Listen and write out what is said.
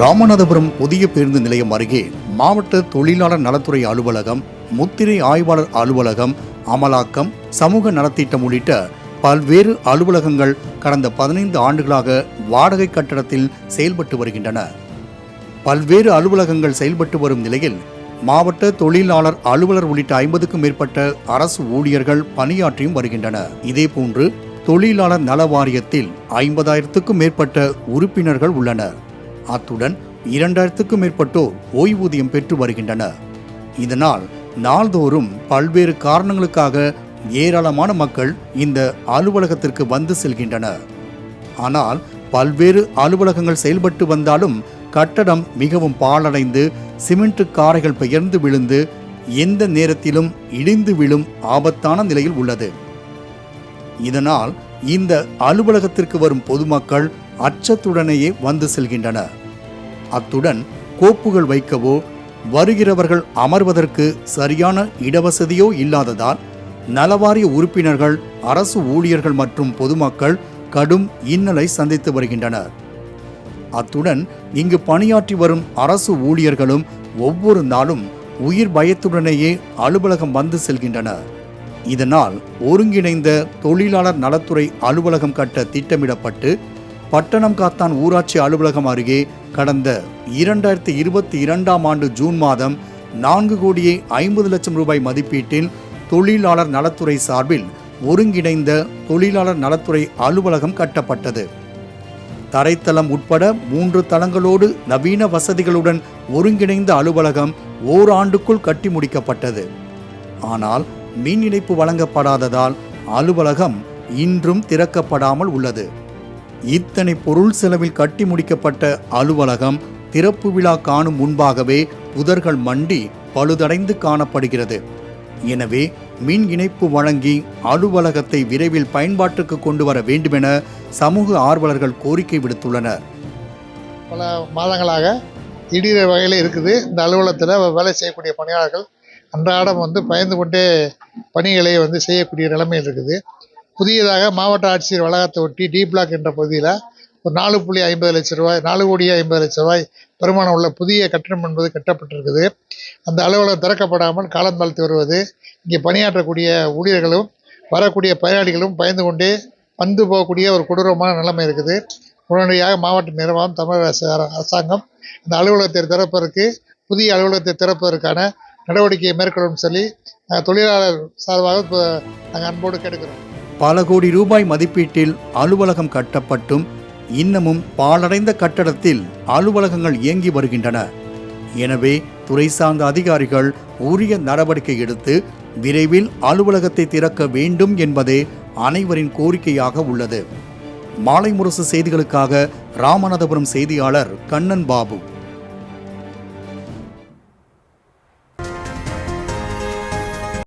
ராமநாதபுரம் புதிய பேருந்து நிலையம் அருகே மாவட்ட தொழிலாளர் நலத்துறை அலுவலகம் முத்திரை ஆய்வாளர் அலுவலகம் அமலாக்கம் சமூக நலத்திட்டம் உள்ளிட்ட பல்வேறு அலுவலகங்கள் கடந்த பதினைந்து ஆண்டுகளாக வாடகை கட்டடத்தில் செயல்பட்டு வருகின்றன. பல்வேறு அலுவலகங்கள் செயல்பட்டு வரும் நிலையில் மாவட்ட தொழிலாளர் அலுவலர் உள்ளிட்ட ஐம்பதுக்கும் மேற்பட்ட அரசு ஊழியர்கள் பணியாற்றியும் வருகின்றனர் இதேபோன்று தொழிலாளர் நல வாரியத்தில் ஐம்பதாயிரத்துக்கும் மேற்பட்ட உறுப்பினர்கள் உள்ளனர். அத்துடன் இரண்டாயிரத்துக்கும் மேற்பட்டோர் ஓய்வூதியம் பெற்று வருகின்றனர். இதனால் நாள்தோறும் பல்வேறு காரணங்களுக்காக ஏராளமான மக்கள் இந்த அலுவலகத்திற்கு வந்து செல்கின்றனர். ஆனால் பல்வேறு அலுவலகங்கள் செயல்பட்டு வந்தாலும் கட்டடம் மிகவும் பாழடைந்து சிமெண்ட் காரைகள் பெயர்ந்து விழுந்து எந்த நேரத்திலும் இடிந்து விழும் ஆபத்தான நிலையில் உள்ளது. இதனால் இந்த அலுவலகத்திற்கு வரும் பொதுமக்கள் அச்சத்துடனேயே வந்து செல்கின்றன. அத்துடன் கோப்புகள் வைக்கவோ வருகிறவர்கள் அமர்வதற்கு சரியான இடவசதியோ இல்லாததால் நலவாரிய உறுப்பினர்கள் அரசு ஊழியர்கள் மற்றும் பொதுமக்கள் கடும் இன்னலை சந்தித்து வருகின்றனர். அத்துடன் இங்கு பணியாற்றி வரும் அரசு ஊழியர்களும் ஒவ்வொரு நாளும் உயிர் பயத்துடனேயே அலுவலகம் வந்து செல்கின்றனர். இதனால் ஒருங்கிணைந்த தொழிலாளர் நலத்துறை அலுவலகம் கட்ட திட்டமிடப்பட்டு பட்டணம் காத்தான் ஊராட்சி அலுவலகம் அருகே கடந்த இரண்டாயிரத்தி இருபத்தி இரண்டாம் ஆண்டு ஜூன் மாதம் நான்கு கோடியே ஐம்பது லட்சம் ரூபாய் மதிப்பீட்டில் தொழிலாளர் நலத்துறை சார்பில் ஒருங்கிணைந்த தொழிலாளர் நலத்துறை அலுவலகம் கட்டப்பட்டது. தரைத்தளம் உட்பட மூன்று தளங்களோடு நவீன வசதிகளுடன் ஒருங்கிணைந்த அலுவலகம் ஓராண்டுக்குள் கட்டி முடிக்கப்பட்டது. ஆனால் மின் இணைப்பு வழங்கப்படாததால் அலுவலகம் இன்றும் திறக்கப்படாமல் உள்ளது. இத்தனை பொருள் செலவில் கட்டி முடிக்கப்பட்ட அலுவலகம் திறப்பு விழா காணும் முன்பாகவே புதர்கள் மண்டி பழுதடைந்து காணப்படுகிறது. எனவே மின் இணைப்பு வழங்கி அலுவலகத்தை விரைவில் பயன்பாட்டுக்கு கொண்டு வர வேண்டுமென சமூக ஆர்வலர்கள் கோரிக்கை விடுத்துள்ளனர். பல மாதங்களாக திடீர வகையில் இருக்குது. இந்த அலுவலகத்தில் வேலை செய்யக்கூடிய பணியாளர்கள் அன்றாடம் வந்து பயந்து கொண்டே பணிகளை வந்து செய்யக்கூடிய நிலைமையில் இருக்குது. புதியதாக மாவட்ட ஆட்சியர் வளாகத்தை ஒட்டி டி பிளாக் என்ற பகுதியில் ஒரு நாலு புள்ளி ஐம்பது லட்சம் ரூபாய் நாலு கோடி ஐம்பது லட்சம் ரூபாய் பெருமானம் உள்ள புதிய கட்டணம் என்பது கட்டப்பட்டிருக்குது. அந்த அலுவலகம் திறக்கப்படாமல் காலம் தாழ்த்து வருவது இங்கே பணியாற்றக்கூடிய ஊழியர்களும் வரக்கூடிய பயனாளிகளும் பயந்து கொண்டே வந்து போகக்கூடிய ஒரு கொடூரமான நிலைமை இருக்குது. உடனடியாக மாவட்ட நிர்வாகம் தமிழக அரசு அரசாங்கம் இந்த அலுவலகத்தை திறப்பதற்கு புதிய அலுவலகத்தை திறப்பதற்கான நடவடிக்கையை மேற்கொள்ளும் சொல்லி தொழிலாளர் சார்பாக இப்போ நாங்கள் அன்போடு கேட்டுக்கிறோம். பல கோடி ரூபாய் மதிப்பீட்டில் அலுவலகம் கட்டப்பட்டும் இன்னமும் பாழடைந்த கட்டடத்தில் அலுவலகங்கள் இயங்கி வருகின்றன. எனவே துறை சார்ந்த அதிகாரிகள் உரிய நடவடிக்கை எடுத்து விரைவில் அலுவலகத்தை திறக்க வேண்டும் என்பதே அனைவரின் கோரிக்கையாக உள்ளது. மாலை முரசு செய்திகளுக்காக ராமநாதபுரம் செய்தியாளர் கண்ணன் பாபு.